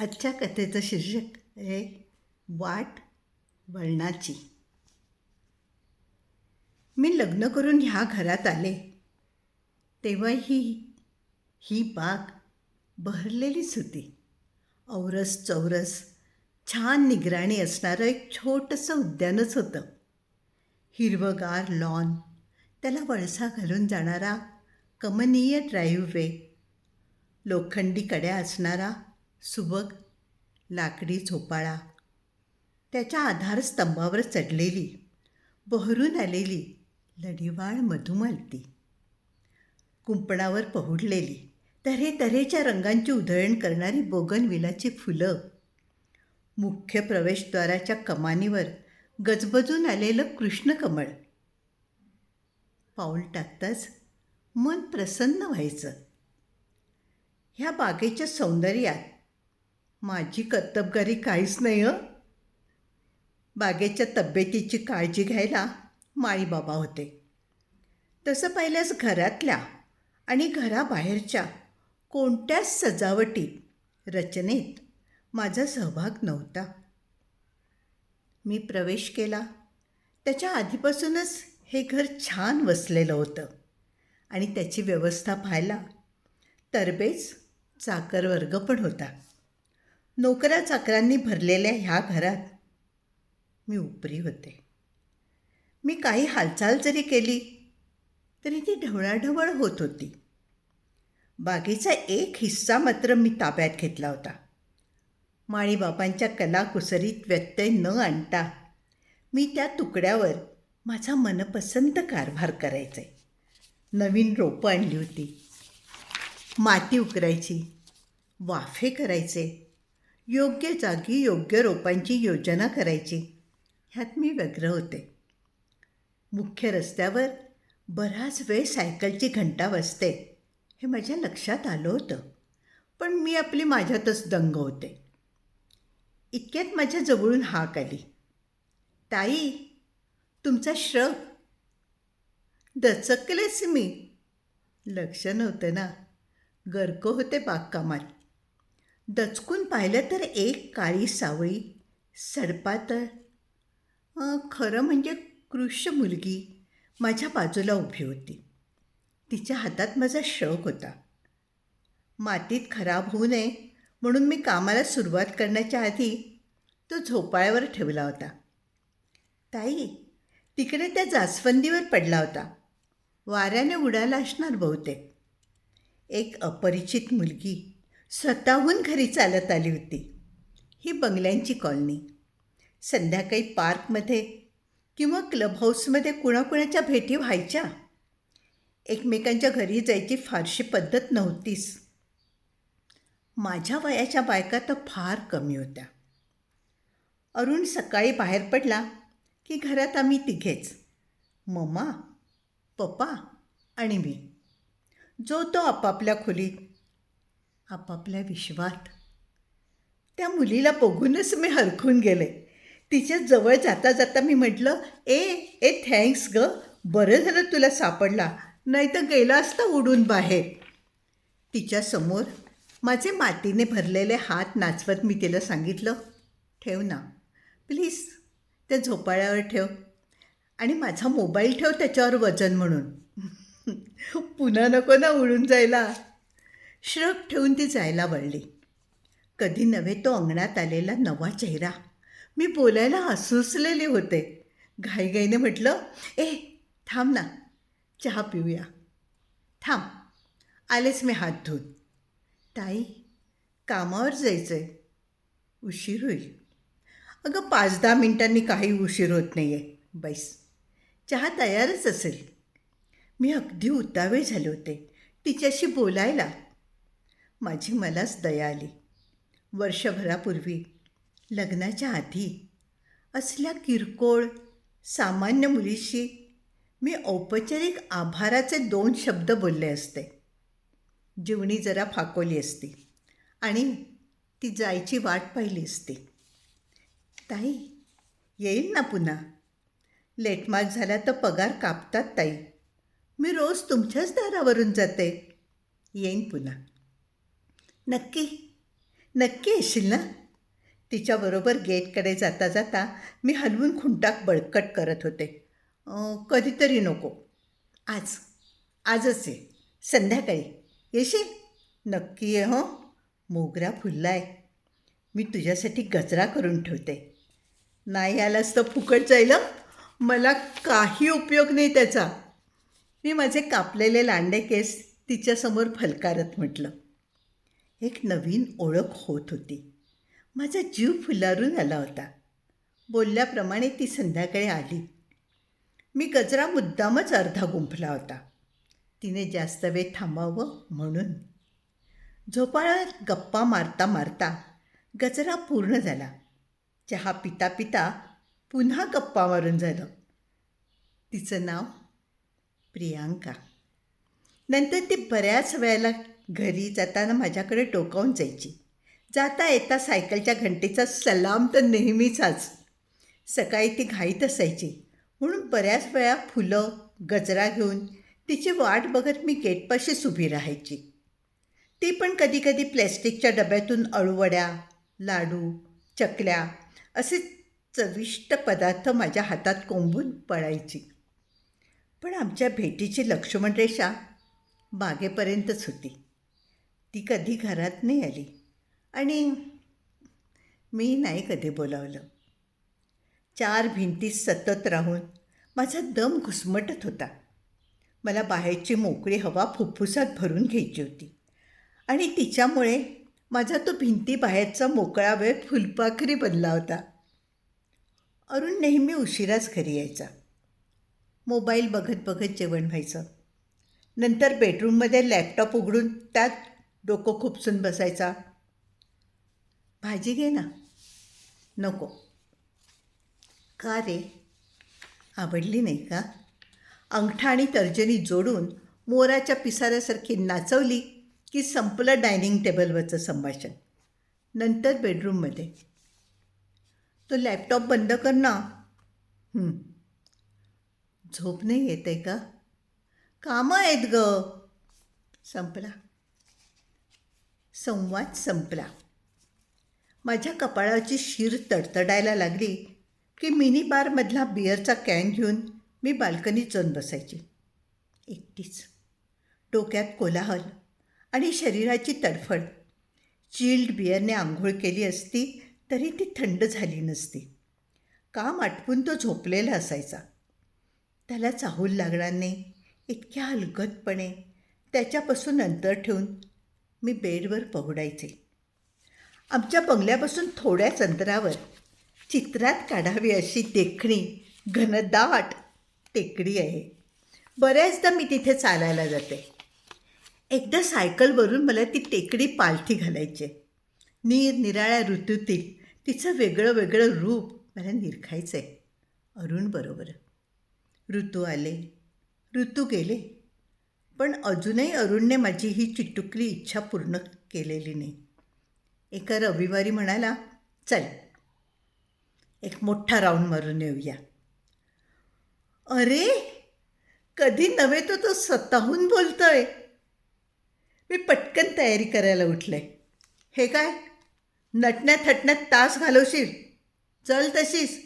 आजच्या कथेचं शीर्षक आहे वाट वळणाची. मी लग्न करून ह्या घरात आले. तेव्हा ही ही बाग बहरलेलीच होती. औरस चौरस छान निगराणी असणारं एक छोटंसं उद्यानच होतं. हिरवगार लॉन त्याला वळसा घालून जाणारा कमनीय ड्राईव्हवे लोखंडी कड्या असणारा सुबक लाकडी झोपाळा. त्याच्या आधारस्तंभावर चढलेली बहरून आलेली लढीवाळ मधुमालती. कुंपणावर पहुडलेली तऱ्हे तऱ्हेच्या रंगांची उधळण करणारी बोगनविलाची फुलं. मुख्य प्रवेशद्वाराच्या कमानीवर गजबजून आलेलं कृष्णकमळ. पाऊल टाकताच मन प्रसन्न व्हायचं. ह्या बागेच्या सौंदर्यात माझी कर्तबगारी काहीच नाही हं. बागेच्या तब्येतीची काळजी घ्यायला माईबाबा होते. तसं पाहिल्यास घरातल्या आणि घराबाहेरच्या कोणत्याच सजावटीत रचनेत माझा सहभाग नव्हता. मी प्रवेश केला. त्याच्या आधीपासूनच हे घर छान वसलेलं होतं आणि त्याची व्यवस्था पाहायला तरबेज चाकरवर्ग पण होता. नोकरा चाकरांनी भरलेल्या ह्या घरात मी उपरी होते. मी काही हालचाल जरी केली तरी ती ढवळाढवळ होत होती. बागेचा एक हिस्सा मात्र मी ताब्यात घेतला होता. माळीबापांच्या कलाकुसरीत व्यत्यय न आणता मी त्या तुकड्यावर माझा मनपसंत कारभार करायचे. नवीन रोपं आणली होती. माती उकरायची वाफे करायचे योग्य जागी योग्य रोपांची योजना करायची. ह्यात मी व्यग्र होते. मुख्य रस्त्यावर बराच वेळ सायकलची घंटा वाजते हे माझ्या लक्षात आलं होतं. पण मी आपली माझ्यातच दंग होते. इतक्यात माझ्या जवळून हाक आली. ताई तुमचा श्रग दचकलेच मी. लक्ष नव्हतं ना. गर्क होते बागकामात. दचकून पाहिलं तर एक काळी सावळी सडपातळ. खरं म्हणजे कृष्य मुलगी माझ्या बाजूला उभी होती. तिच्या हातात माझा शौक होता. मातीत खराब होऊ नये म्हणून मी कामाला सुरुवात करण्याच्या आधी तो झोपाळ्यावर ठेवला होता. ताई तिकडे त्या जास्वंदीवर पडला होता. वाऱ्याने उडाला असणार बहुतेक. एक अपरिचित मुलगी. स्वतःहून घरी चालत आली होती. ही बंगल्यांची कॉलनी. संध्याकाळी पार्कमध्ये किंवा क्लब हाऊसमध्ये कुणाकुणाच्या भेटी व्हायच्या? एकमेकांच्या घरी जायची फारशी पद्धत नव्हतीच. माझ्या वयाच्या बायका तर फार कमी होत्या. अरुण सकाळी बाहेर पडला की घरात आम्ही तिघेच. मम्मा पप्पा आणि मी. जो तो आपापल्या खोलीत आपापल्या विश्वात. त्या मुलीला बघूनच मी हरखून गेले. तिच्या जवळ जाता जाता मी म्हटलं ए ए थँक्स ग. बरं झालं तुला सापडला. नाही तर गेला असता उडून बाहेर. तिच्यासमोर माझे मातीने भरलेले हात नाचवत मी तिला सांगितलं ठेव ना. प्लीज त्या झोपाळ्यावर ठेव. आणि माझा मोबाईल ठेव त्याच्यावर वजन म्हणून. पुन्हा नको ना उडून जायला. श्रप ठेवून ती जायला वळली. कधी नव्हे तो अंगणात आलेला नवा चेहरा. मी बोलायला हसुसलेले होते. घाईघाईने म्हटलं ए थांब ना. चहा पिऊया. थांब. आलेच मी हात धुत ताई कामावर जायचं आहे उशीर होईल. अगं पाच दहा मिनिटांनी काही उशीर होत नाही आहे बैस. चहा तयारच असेल. मी अगदी उतावे झाले होते. तिच्याशी बोलायला माझी मलाच दया आली. वर्षभरापूर्वी लग्नाच्या आधी असल्या किरकोळ सामान्य मुलीशी मी औपचारिक आभाराचे दोन शब्द बोलले असते. जीवणी जरा फाकोली असती आणि ती जायची वाट पाहिली असती. ताई येईल ना पुन्हा? लेटमार्क झाला तर पगार कापतात ताई. मी रोज तुमच्याच दारावरून जाते. येईन पुन्हा. नक्की. नक्की येशील ना? तिच्याबरोबर गेटकडे जाता जाता मी हलवून खुंटाक बळकट करत होते. कधीतरी नको. आज. आजच ये. संध्याकाळी. येशील? नक्की ये हो. मोगरा फुललाय. मी तुझ्यासाठी गजरा करून ठेवते. नाही आलास तर फुकट जाईल मला काही उपयोग नाही त्याचा. मी माझे कापलेले लांडे केस तिच्यासमोर फलकारत म्हटलं. एक नवीन ओळख होत होती. माझा जीव फुलारून आला होता. बोलल्याप्रमाणे ती संध्याकाळी आली. मी गजरा मुद्दामच अर्धा गुंफला होता. तिने जास्त वेळ थांबावं म्हणून. झोपाळ्यात गप्पा मारता मारता गजरा पूर्ण झाला. चहा पिता पिता पुन्हा गप्पा मारून झालं. तिचं नाव प्रियांका. नंतर ती बऱ्याच वेळेला घरी जाताना माझ्याकडे टोकावून जायची. जाता येता सायकलच्या घंटेचा सलाम तर नेहमीचाच सकाळी ती घाईत असायची. म्हणून बऱ्याच वेळा फुलं गजरा घेऊन तिची वाट बघत मी गेटपाशीच उभी राहायची. ती पण कधीकधी प्लॅस्टिकच्या डब्यातून अळूवड्या लाडू चकल्या असे चविष्ट पदार्थ माझ्या हातात कोंबून पळायची. पण आमच्या भेटीची लक्ष्मण रेषा बागेपर्यंतच होती. ती कधी घरात नाही आली. आणि मी नाही कधी बोलावलं. चार भिंतीत सतत राहून माझा दम घुसमटत होता. मला बाहेरची मोकळी हवा फुफ्फुसात भरून घ्यायची होती. आणि तिच्यामुळे माझा तो भिंती बाहेरचा मोकळा वेळ फुलपाखरी बनला होता. अरुण नेहमी उशिराच घरी यायचा. मोबाईल बघत बघत जेवण व्हायचं. नंतर बेडरूममध्ये लॅपटॉप उघडून त्यात डोकं खुपसून बसायचा. भाजी घे ना. नको. का रे? आवडली नाही का? अंगठा आणि तर्जनी जोडून मोराच्या पिसाऱ्यासारखी नाचवली की संपलं डायनिंग टेबलवरचं संभाषण. नंतर बेडरूममध्ये. तो लॅपटॉप बंद कर ना. झोप नाही येत आहे का? कामं आहेत ग. संपला. संवाद संपला. माझ्या कपाळाची शिर तडतडायला लागली की मिनी बारमधला बिअरचा कॅन घेऊन मी बाल्कनीत जाऊन बसायची. एकटीच. डोक्यात कोलाहल आणि शरीराची तडफड. चिल्ड बिअरने आंघोळ केली असती तरी ती थंड झाली नसती. काम आटपून तो झोपलेला असायचा. त्याला चाहूल लागणार नाही इतक्या हलगतपणे त्याच्यापासून अंतर ठेवून मी बेडवर पहुडायचे. आमच्या बंगल्यापासून थोड्याच अंतरावर चित्रात काढावी अशी देखणी घनदाट टेकडी आहे. बऱ्याचदा मी तिथे चालायला जाते. एकदा सायकलवरून मला ती टेकडी पालथी घालायची. निरनिराळ्या ऋतूतील तिचं वेगळं वेगळं रूप मला निरखायचं आहे अरुण बरोबर. ऋतू आले. ऋतू गेले. पण अजूनही अरुणने माझी ही चिटुकली इच्छा पूर्ण केलेली नाही. एका रविवारी म्हणाला चल एक मोठा राऊंड मारून येऊया. अरे कधी नव्हे तो तो स्वतःहून बोलतोय. मी पटकन तयारी करायला उठले. हे काय? नटण्यात थटण्यात तास घालवशील? चल तशीच.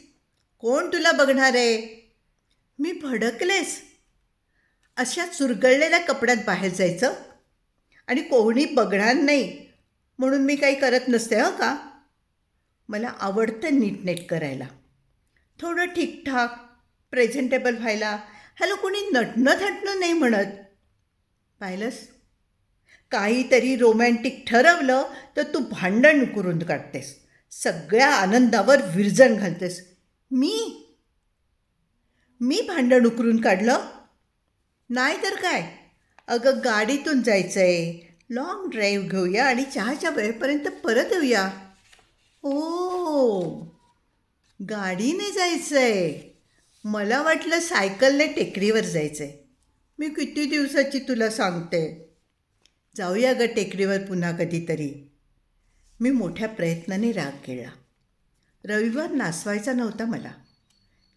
कोण तुला बघणार आहे? मी भडकलेस अशा चुरगळलेल्या कपड्यात बाहेर जायचं? आणि कोणी बघणार नाही म्हणून मी काही करत नसते हं का? मला आवडतं नीटनेट करायला. थोडं ठीकठाक प्रेझेंटेबल व्हायला. ह्याला कोणी नटणं थटणं नाही म्हणत. पाहिलंस? काहीतरी रोमॅन्टिक ठरवलं तर तू भांडण करून काढतेस. सगळ्या आनंदावर विरजण घालतेस. मी? मी भांडण उकरून काढलं? नाही तर काय? अगं गाडीतून जायचं आहे लॉंग ड्राईव्ह घेऊया आणि चहाच्या वेळेपर्यंत परत येऊया. ओ गाडीने जायचं आहे मला वाटलं सायकलने टेकडीवर जायचं आहे मी किती दिवसाची तुला सांगते? जाऊया ग टेकडीवर पुन्हा कधीतरी. मी मोठ्या प्रयत्नाने राग केला. रविवार नासवायचा नव्हता मला.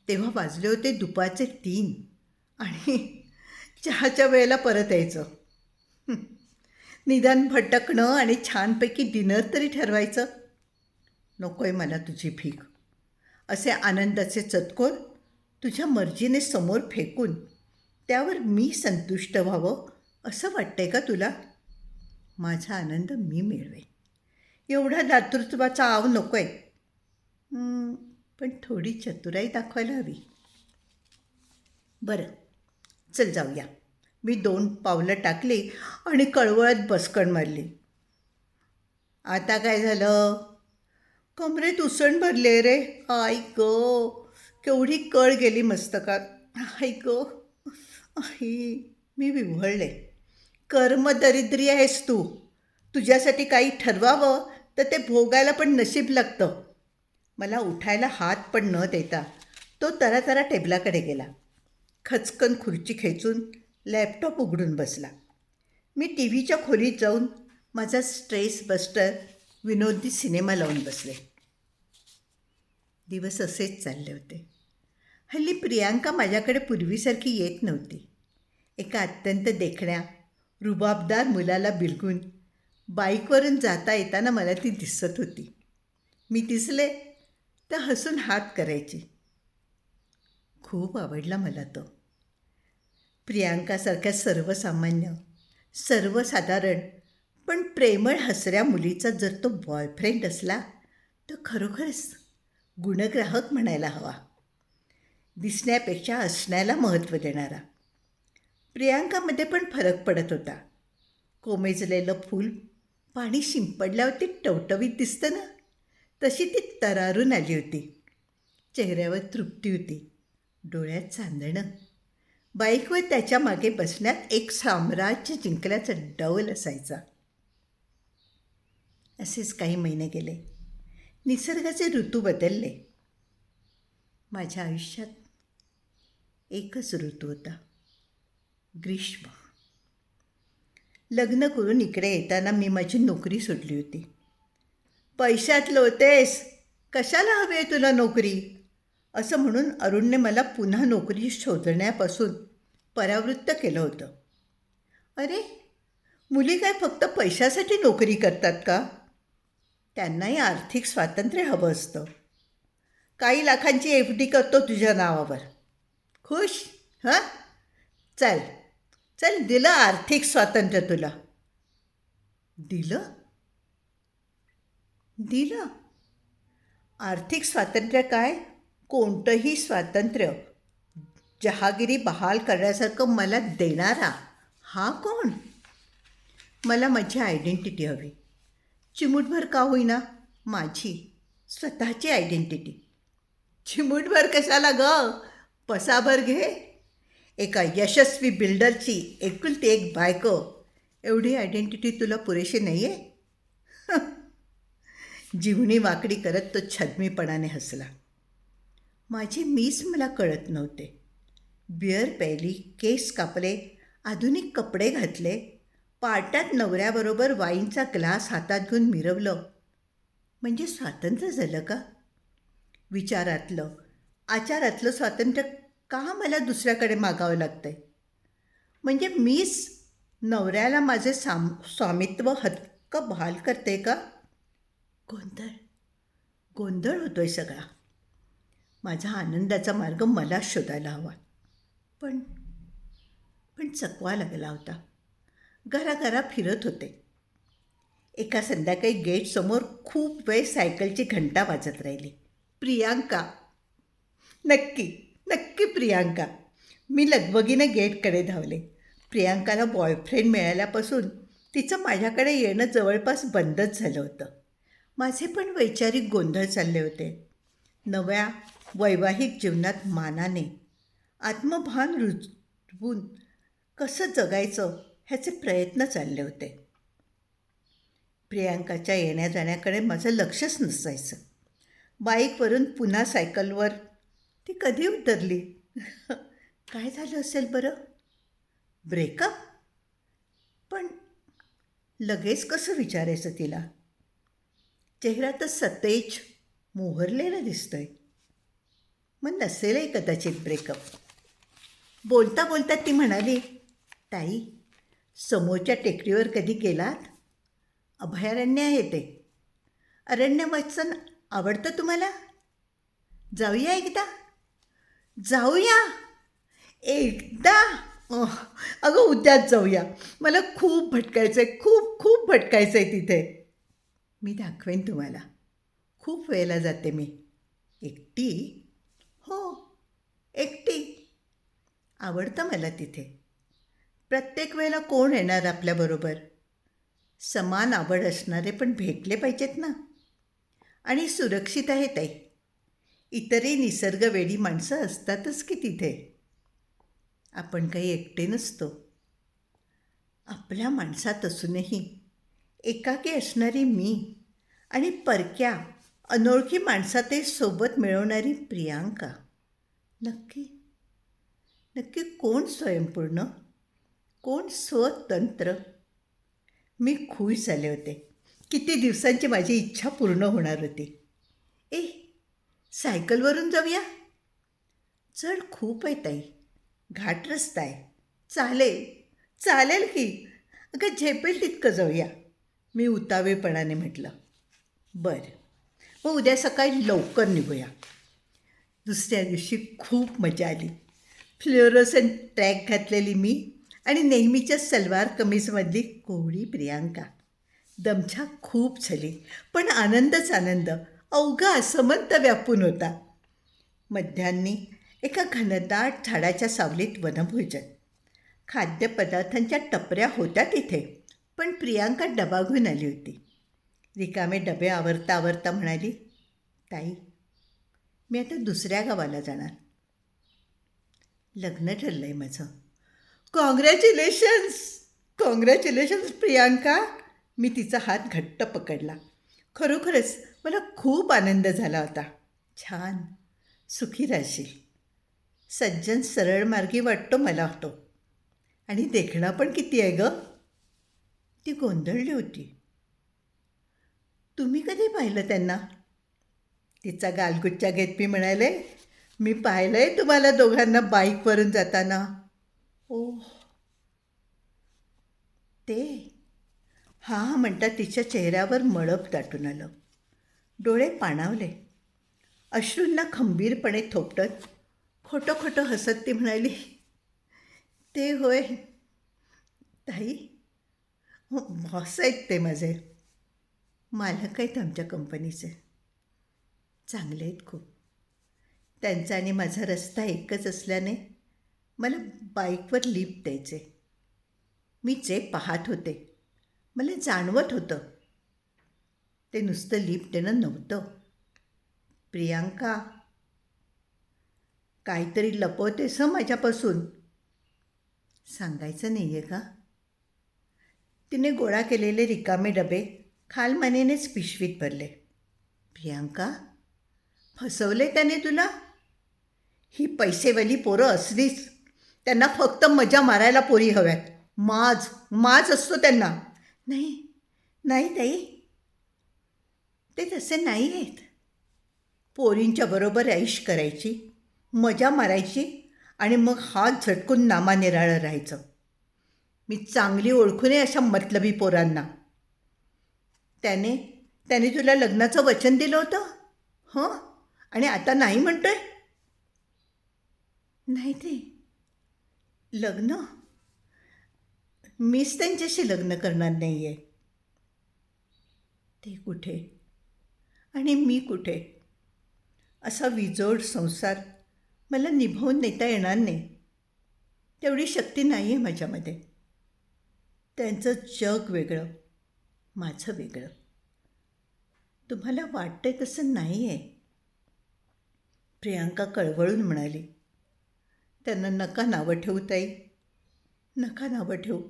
तेव्हा वाजले होते दुपारचे तीन आणि चहाच्या वेळेला परत यायचं. निदान भटकणं आणि छानपैकी डिनर तरी ठरवायचं. नको आहे मला तुझी भीक. असे आनंदाचे चतकोर तुझ्या मर्जीने समोर फेकून त्यावर मी संतुष्ट व्हावं असं वाटतंय का तुला? माझा आनंद मी मिळवेन. एवढा दातृत्वाचा आव नको आहे पण थोडी चतुराई दाखवायला हवी. बरं. चल जाऊया. मी दोन पावलं टाकली आणि कळवळत बसकण मारली. आता काय झालं? कमरेत उसण भरले रे. आई ग केवढी कळ गेली मस्तकात. आई ग आई मी विव्हळले. कर्मदरिद्री आहेस तू. तुझ्यासाठी काही ठरवावं तर ते भोगायला पण नशीब लागतं. मला उठायला हात पण न देता तो तरातरा टेबलाकडे गेला. खचकन खुर्ची खेचून लॅपटॉप उघडून बसला. मी टी व्हीच्या खोलीत जाऊन माझा स्ट्रेस बस्टर विनोदी सिनेमा लावून बसले. दिवस असेच चालले होते. हल्ली प्रियांका माझ्याकडे पूर्वीसारखी येत नव्हती. एका अत्यंत देखण्या रुबाबदार मुलाला बिलगून बाईकवरून जाता येताना मला ती दिसत होती. मी दिसले तर हसून हात करायची. खूप आवडला मला तो. प्रियांकासारख्या सर्वसामान्य सर्वसाधारण पण प्रेमळ हसऱ्या मुलीचा जर तो बॉयफ्रेंड असला तर खरोखरच गुणग्राहक म्हणायला हवा. दिसण्यापेक्षा असण्याला महत्त्व देणारा. प्रियांकामध्ये पण फरक पडत होता. कोमेजलेलं फूल पाणी शिंपडल्यावर ती टवटवीत दिसतं ना? तशी ती तरारून आली होती. चेहऱ्यावर तृप्ती होती. डोळ्यात चांदणं. बाईकवर त्याच्यामागे बसण्यात एक साम्राज्य जिंकल्याचा डवल असायचा. असेच काही महिने गेले. निसर्गाचे ऋतू बदलले. माझ्या आयुष्यात एकच ऋतू होता. ग्रीष्म. लग्न करून इकडे येताना मी माझी नोकरी सोडली होती. पैशात लोतेस कशाला हवी आहे तुला नोकरी? असं म्हणून अरुणने मला पुन्हा नोकरी शोधण्यापासून परावृत्त केलं होतं. अरे मुली काय फक्त पैशासाठी नोकरी करतात का? त्यांनाही आर्थिक स्वातंत्र्य हवं असतं. काही लाखांची एफ डी करतो तुझ्या नावावर. खुश? हां? चल चल दिलं आर्थिक स्वातंत्र्य तुला. दिलं? दिलं? आर्थिक स्वातंत्र्य काय? कोणतंही स्वातंत्र्य जहागिरी बहाल करण्यासारखं मला देणारा हा कोण? मला माझी आयडेंटिटी हवी. चिमूटभर का होईना? माझी स्वतःची आयडेंटिटी चिमूटभर कशाला ग? पसाभर घे. एका यशस्वी बिल्डरची एकुलती एक बायको. एवढी आयडेंटिटी तुला पुरेशी नाही आहे जीवनी वाकडी करत तो छद्मीपणाने हसला. माझे मीच मला कळत नव्हते. बिअर प्यायली केस कापले आधुनिक कपडे घातले पार्टात नवऱ्याबरोबर वाईनचा ग्लास हातात घेऊन मिरवलं. म्हणजे स्वातंत्र्य झालं का? विचारातलं. आचारातलं स्वातंत्र्य का मला दुसऱ्याकडे मागावं लागतं आहे म्हणजे मीच नवऱ्याला माझे साम स्वामित्व हक्क बहाल करते का? गोंधळ. गोंधळ होतोय सगळा. माझा आनंदाचा मार्ग मला शोधायला हवा. पण पण चकवा लागला होता. घराघरा फिरत होते. एका संध्याकाळी गेटसमोर खूप वेळ सायकलची घंटा वाजत राहिली. प्रियांका. नक्की नक्की प्रियांका. मी लगबगीने गेटकडे धावले. प्रियांकाला बॉयफ्रेंड मिळाल्यापासून तिचं माझ्याकडे येणं जवळपास बंदच झालं होतं. माझे पण वैचारिक गोंधळ चालले होते. नव्या वैवाहिक जीवनात मानाने. आत्मभान रुजवून कसं जगायचं ह्याचे प्रयत्न चालले होते. प्रियांकाच्या येण्या जाण्याकडे माझं लक्षच नसायचं. बाईकवरून पुन्हा सायकलवर ती कधी उतरली? काय झालं असेल बरं? ब्रेकअप? पण लगेच कसं विचारायचं तिला? चेहरा तर सतेज मोहरलेला दिसतोय. मग नसेलही कदाचित ब्रेकअप बोलता बोलता ती म्हणाली ताई समोरच्या टेकडीवर कधी गेलात? अभयारण्य आहे ते. अरण्य वाचन आवडतं तुम्हाला? जाऊया एकदा. जाऊया. एकदा. अगं उद्याच जाऊया. मला खूप भटकायचं आहे खूप खूप भटकायचं आहे तिथे. मी दाखवेन तुम्हाला. खूप वेळेला जाते मी. एकटी हो एकटी. आवडतं मला तिथे. प्रत्येक वेळेला कोण येणार आपल्याबरोबर समान आवड असणारे पण भेटले पाहिजेत ना? आणि सुरक्षित आहे ताई. इतरही निसर्गवेडी माणसं असतातच की तिथे. आपण काही एकटे नसतो. आपल्या माणसात असूनही एकाकी असणारी मी आणि परक्या अनोळखी माणसातही सोबत मिळवणारी प्रियांका. नक्की. नक्की कोण स्वयंपूर्ण? कोण स्वतंत्र? मी खुश झाले होते. किती दिवसांची माझी इच्छा पूर्ण होणार होती. ए सायकलवरून जाऊया? चढ खूप आहे ताई. घाट रस्ता आहे. चालेल. चालेल की. अगं झेपेल तितकं जाऊया. मी उतावेपणाने म्हटलं. बरं. मग उद्या सकाळी लवकर निघूया. दुसऱ्या दिवशी खूप मजा आली. फ्लोरोसन ट्रॅक घातलेली मी आणि नेहमीच्या सलवार कमीजमधली कोवळी प्रियांका. दमछा खूप झाली पण आनंदच आनंद. अवघा असमंत व्यापून होता. मध्यान्नी एका घनदाट झाडाच्या सावलीत वनभोजन. खाद्यपदार्थांच्या टपऱ्या होत्या तिथे पण प्रियांका डबा घेऊन आली होती. रिकामे डबे आवरता आवरता म्हणाली ताई मी आता दुसऱ्या गावाला जाणार. लग्न ठरलं आहे माझं. Congratulations congratulations Priyanka! मी तिचा हात घट्ट पकडला. खरोखरच मला खूप आनंद झाला होता. छान. सुखी राहशील. सज्जन सरळ मार्गी वाटतो मला तो आणि देखणा पण किती आहे ग? ती गोंधळली होती. तुम्ही कधी पाहिलं त्यांना? तिचा गालगुच्चा घेत मी म्हणाले मी पाहिलं आहे तुम्हाला दोघांना बाईकवरून जाताना. ओ ते? हा म्हणता तिच्या चेहऱ्यावर मळप दाटून आलं. डोळे पाणावले. अश्रूंना खंबीरपणे थोपटत खोटं खोटं हसत ती म्हणाली ते होय. ताई बॉस आहेत ते माझे. मालक आहेत आमच्या कंपनीचे. चांगले आहेत खूप. त्यांचा आणि माझा रस्ता एकच असल्याने मला बाईकवर लिफ्ट द्यायचे. मी जे पाहत होते मला जाणवत होतं. ते नुसतं लिफ्ट देणं नव्हतं. प्रियांका काहीतरी लपवतेस हं माझ्यापासून? सांगायचं नाही आहे का? तिने गोळा केलेले रिकामे डबे खालमानेनेच पिशवीत भरले. प्रियांका फसवले त्याने तुला? ही पैसेवाली पोरं असलीच. त्यांना फक्त मजा मारायला पोरी हव्यात. माज माज असतो त्यांना. नाही नाही ताई. ते तसे नाही आहेत. पोरींच्या बरोबर ऐश करायची मजा मारायची आणि मग हात झटकून नामानिराळं राहायचं. मी चांगली ओळखून आहे अशा मतलबी पोरांना. त्याने त्याने तुला लग्नाचं वचन दिलं होतं? हं? आणि आता नाही म्हणतोय? नाही ते. लग्न? मीच त्यांच्याशी लग्न करणार नाही आहे ते कुठे? आणि मी कुठे? असा विजोड संसार मला निभावून नेता येणार नाही. तेवढी शक्ती नाही आहे माझ्यामध्ये. त्यांचं जग वेगळं माझं वेगळं. तुम्हाला वाटतंय तसं नाही आहे प्रियांका कळवळून म्हणाली त्यांना नका नावं ठेवू ताई. नका नावं ठेवू.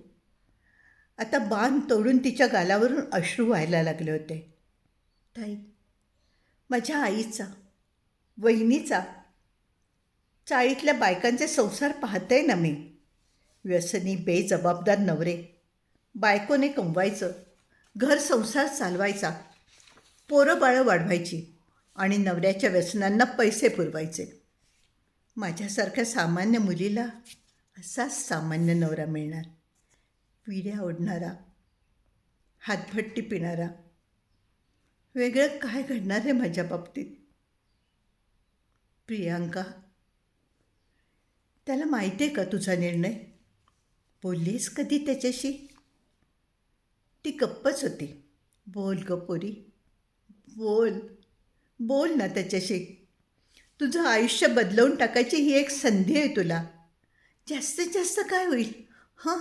आता बाण तोडून तिच्या गालावरून अश्रू व्हायला लागले होते. ताई माझ्या आईचा वहिनीचा चाळीतल्या बायकांचे संसार पाहते ना मी. व्यसनी बेजबाबदार नवरे बायकोने कमवायचं घर संसार चालवायचा पोरं बाळं वाढवायची आणि नवऱ्याच्या व्यसनांना पैसे पुरवायचे. माझ्यासारख्या सामान्य मुलीला असाच सामान्य नवरा मिळणार. विड्या ओढणारा हातभट्टी पिणारा. वेगळं काय घडणार आहे माझ्या बाबतीत? प्रियांका त्याला माहिती आहे का तुझा निर्णय? बोललीस कधी त्याच्याशी? ती गप्पच होती. बोल ग पोरी. बोल. बोल ना त्याच्याशी. तुझं आयुष्य बदलवून टाकायची ही एक संधी आहे तुला. जास्तीत जास्त काय होईल? हां?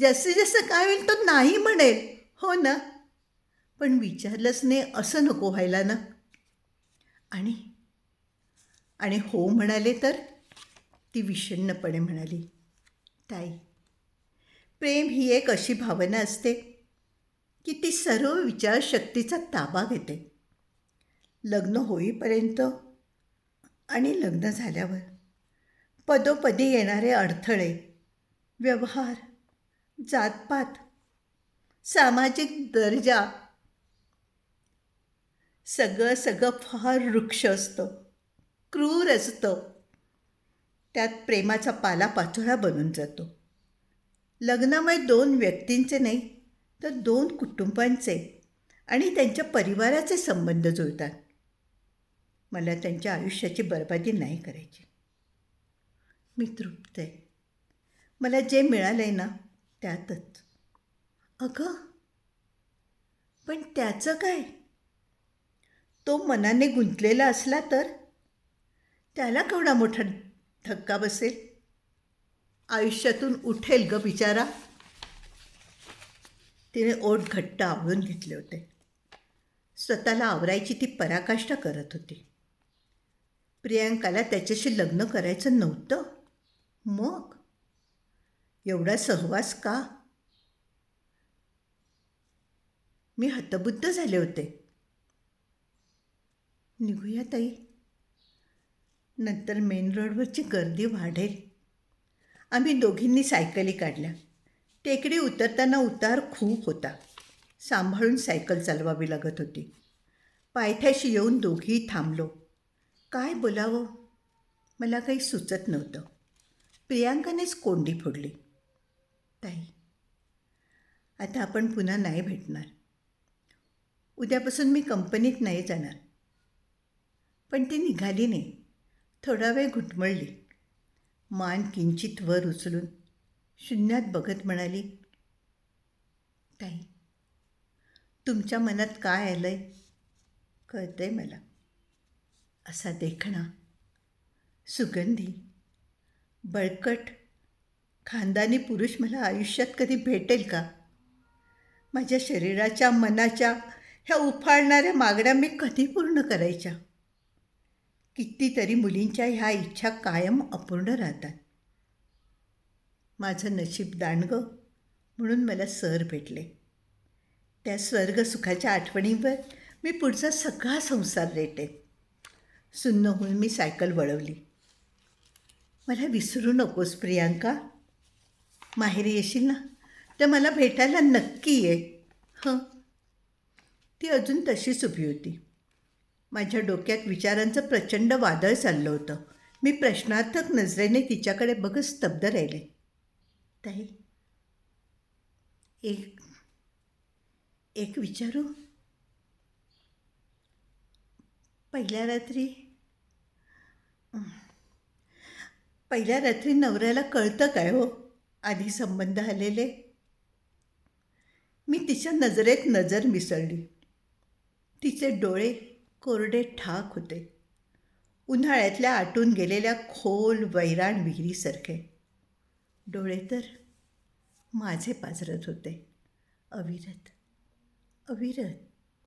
जास्तीत जास्त काय होईल तो नाही म्हणेल. हो ना? पण विचारलंच नाही असं नको व्हायला ना. आणि? आणि हो म्हणाले तर? ती विषण्णपणे म्हणाली ताई प्रेम ही एक अशी भावना असते की ती सर्व विचारशक्तीचा ताबा घेते. लग्न होईपर्यंत आणि लग्न झाल्यावर पदोपदी येणारे अडथळे व्यवहार जातपात सामाजिक दर्जा सगळं सगळं फार वृक्ष असतं क्रूर असतं. त्यात प्रेमाचा पालापाचोळा बनून जातो. लग्नामुळे दोन व्यक्तींचे नाही तर दोन कुटुंबांचे आणि त्यांच्या परिवाराचे संबंध जुळतात. मला त्यांच्या आयुष्याची बरबादी नाही करायची. मी तृप्त आहे. मला जे मिळालं आहे ना त्यातच. अगं पण त्याचं काय? तो मनाने गुंतलेला असला तर? त्याला केवढा मोठा धक्का बसेल? आयुष्यातून उठेल ग बिचारा. तिने ओठ घट्ट आवळून घेतले होते. स्वतःला आवरायची ती पराकाष्ठा करत होती. प्रियांकाला त्याच्याशी लग्न करायचं नव्हतं. मग? एवढा सहवास का? मी हतबुद्ध झाले होते. निघूया ताई. नंतर मेन रोडवरची गर्दी वाढेल. आम्ही दोघींनी सायकली काढल्या. टेकडी उतरताना उतार खूप होता. सांभाळून सायकल चालवावी लागत होती. पायथ्याशी येऊन दोघीही थांबलो. काय बोलावं? मला काही सुचत नव्हतं. प्रियांकानेच कोंडी फोडली. ताई आता आपण पुन्हा नाही भेटणार. उद्यापासून मी कंपनीत नाही जाणार. पण ती निघाली नाही. थोडा वेळ घुटमळली. मान किंचित वर उचलून शून्यात बघत म्हणाली ताई तुमच्या मनात काय आलं आहे कळतं आहे मला. असा देखणा. सुगंधी. बळकट. खानदानी पुरुष मला आयुष्यात कधी भेटेल का? माझ्या शरीराच्या मनाच्या ह्या उफाळणाऱ्या मागण्या मी कधी पूर्ण करायच्या? कितीतरी मुलींच्या ह्या इच्छा कायम अपूर्ण राहतात. माझं नशीब दांडगं म्हणून मला सर भेटले. त्या स्वर्गसुखाच्या आठवणीवर मी पुढचा सगळा संसार रेटेन. सुन्न होऊन मी सायकल वळवली. मला विसरू नकोस प्रियांका. माहेरी येशील ना? तर मला भेटायला नक्की ये. हं. ती अजून तशीच उभी होती. माझ्या डोक्यात विचारांचं प्रचंड वादळ चाललं होतं. मी प्रश्नार्थक नजरेने तिच्याकडे बघत स्तब्ध राहिले. ताई एक एक विचारू? पहिल्या रात्री पहिल्या रात्री नवऱ्याला कळतं काय हो? आधी संबंध आलेले मी तिच्या नजरेत नजर मिसळली. तिचे डोळे कोरडे ठाक होते. उन्हाळ्यातल्या आटून गेलेल्या खोल वैराण विहिरीसारखे. डोळे तर माझे पाजरत होते. अविरत अविरत.